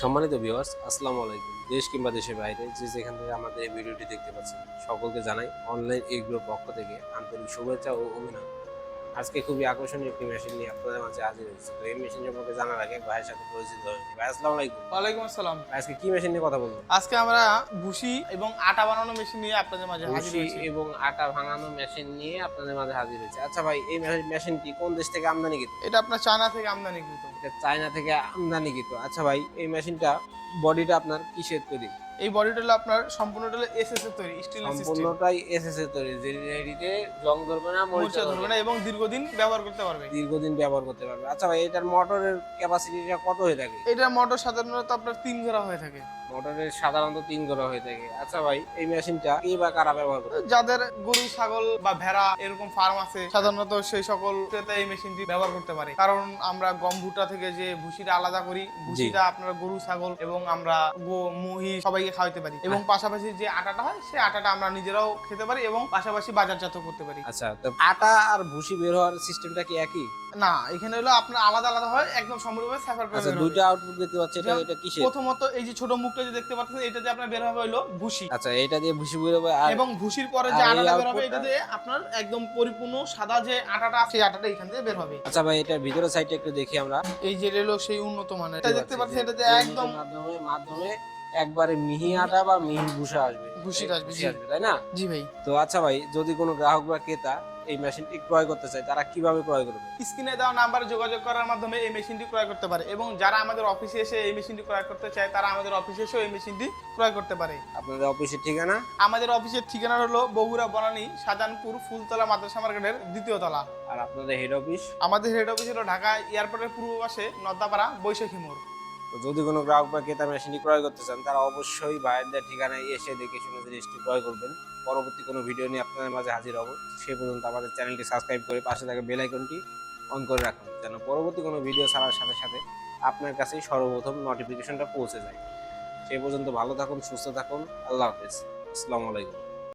সম্মানিত ভিউয়ার্স আসসালামু আলাইকুম। দেশ কিংবা দেশের বাইরে যে যেখান থেকে আমাদের এই ভিডিওটি দেখতে পাচ্ছেন সকলকে জানাই অনলাইন এগ্রোর পক্ষ থেকে আন্তরিক শুভেচ্ছা ও অভিনন্দন। আজকে খুবই আকর্ষণীয় একটি মেশিন নিয়ে আপনাদের মাঝে হাজির হয়েছে। তো এই মেশিন সম্পর্কে জানার আগে ভাইয়ের সাথে পরিচিত হয়েছি ভাই আসসালামু আলাইকুম। ওয়ালাইকুম আসসালাম। আজকে কি মেশিন নিয়ে কথা বলব? আজকে আমরা ভুসি এবং আটা বানানো মেশিন নিয়ে আপনাদের মাঝে হাজির হয়েছি। এবং আটা ভাঙানো মেশিন নিয়ে আপনাদের মাঝে হাজির হয়েছে। আচ্ছা ভাই এই মেশিনটি কোন দেশ থেকে আমদানি আমদানিকৃত এটা আপনার চায়না থেকে আমদানি আমদানিকৃত এটা চায়না থেকে আমদানিকৃত আচ্ছা ভাই এই মেশিনটা বডিটা আপনার কিসের তৈরি? এই বডিটা হলো আপনার সম্পূর্ণ হলো এসএস এর তৈরি স্টেনলেস স্টিল সম্পূর্ণটাই এসএস এর তৈরি যেটিতে জং ধরবে না মরিচা ধরবে না এবং দীর্ঘদিন ব্যবহার করতে পারবে। দীর্ঘদিন ব্যবহার করতে পারবে। আচ্ছা ভাই এটার মোটরের ক্যাপাসিটিটা কত হয়ে থাকে? এটা মোটর সাধারণত আপনার তিন ঘোরা হয়ে থাকে। মোটরের সাধারণত তিন ঘোড়া হয়ে থাকে। আচ্ছা ভাই এই মেশিনটা কি বা কারা ব্যবহার করে? যাদের গরু ছাগল বা ভেড়া এরকম ফার্ম আছে সাধারণত সেই সকল ক্রেতা এই মেশিনটি ব্যবহার করতে পারে। কারণ আমরা গম ভুট্টা থেকে যে ভুসিটা আলাদা করি ভুসিটা আপনার গরু ছাগল এবং আমরা গো মহিষ সবাইকে খাওয়াতে পারি। এবং পাশাপাশি যে আটাটা হয় সেই আটাটা আমরা নিজেরাও খেতে পারি এবং পাশাপাশি বাজারজাত করতে পারি। আচ্ছা তো আটা আর ভুসি বের হওয়ার সিস্টেমটা কি একই? না এখানে হলো আপনার আলাদা আলাদা হয় একদম সম্পূর্ণভাবে সেপারেট আচ্ছা। দুইটা আউটপুট দেখতে পাচ্ছি এটা এটা কিসের? প্রথমত এই যে ছোট মুখটা যে দেখতে পাচ্ছেন এটা যে আপনার বের হবে হলো ভুসি। আচ্ছা এটা দিয়ে ভুসি বের হবে আর এবং ভুসির পরে যে আটাটা বের হবে এটা দিয়ে আপনার একদম পরিপূর্ণ সাদা যে আটাটা সেই আটাটা এখান থেকে বের হবে। আচ্ছা ভাই এটার ভিতরে সাইডটা একটু দেখি আমরা। এই যে রেলো সেই উন্নত মানের। এটা দেখতে পাচ্ছেন এটা যে একদম মাধ্যমে মাধ্যমে একবারে মিহি আটা বা মিহি ভুসা আসবে। ভুসিটা আসবে, জি। আসবে তাই না? জি ভাই। তো আচ্ছা ভাই যদি কোনো গ্রাহক বা ক্রেতা এই মেশিনটি ক্রয় করতে চায় তারা কীভাবে ক্রয় করবে? স্ক্রিনে দেওয়া নাম্বারে যোগাযোগ করার মাধ্যমে এই মেশিনটি ক্রয় করতে পারে এবং যারা আমাদের অফিসে এসে এই মেশিনটি ক্রয় করতে চায় তারা আমাদের অফিসে এসেও এই মেশিনটি ক্রয় করতে পারে। আপনাদের অফিসের ঠিকানা? আমাদের অফিসের ঠিকানা হলো বগুড়া বনানী শাহজাহানপুর ফুলতলা মাদ্রাসা মার্কেটের দ্বিতীয় তলা। আর আপনাদের হেড অফিস আমাদের হেড অফিস হলো ঢাকা এয়ারপোর্টের পূর্ব পাশে নদ্দাপাড়া বৈশাখী মোড়। তো যদি কোনো গ্রাহক বা ক্রেতা মেশিনটি ক্রয় করতে চান, তারা অবশ্যই ভাইয়েরদের ঠিকানায় এসে দেখে শুনে জিনিসটি ক্রয় করবেন। পরবর্তী কোনো ভিডিও নিয়ে আপনাদের মাঝে হাজির হব। সে পর্যন্ত আমাদের চ্যানেলটি সাবস্ক্রাইব করে পাশে থাকা বেল আইকনটি অন করে রাখুন, যেন পরবর্তী কোনো ভিডিও ছাড়ার সাথে সাথে আপনার কাছেই সর্বপ্রথম নোটিফিকেশনটা পৌঁছে যায়। সে পর্যন্ত ভালো থাকুন, সুস্থ থাকুন। আল্লাহ হাফেজ। আসসালামু আলাইকুম।